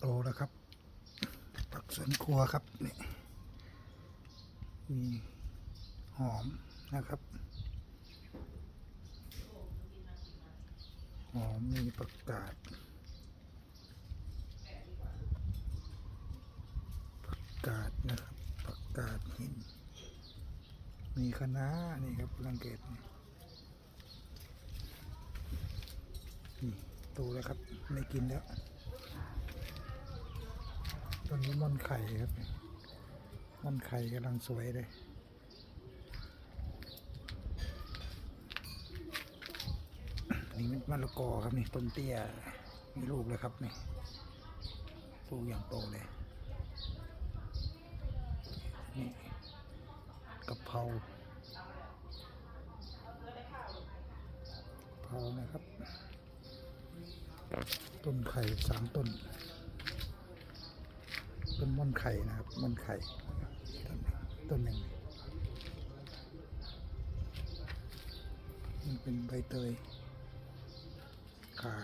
โตแล้วครับ ผักสวนครัวครับนี่มีหอมนะครับหอมมีผักกาดผักกาดนะครับผักกาดหิน มีคณะนี่ครับสังเกตนี่นี่โตแล้วครับไม่กินแล้ว ต้นนี้ม่อนไข่ครับม่อนไข่กำลังสวยเลยนี่มันมะละกอครับนี่ต้นเตี้ยมีลูกเลยครับนี่ลูกอย่างโตเลยนี่กะเพรากะเพรานะครับ ต้นไข่สามต้น นม่อนไข่นะครับม่อนไข่ต้นหนึ่งต้นหนึ่งมันเป็นใบเตยค่ะ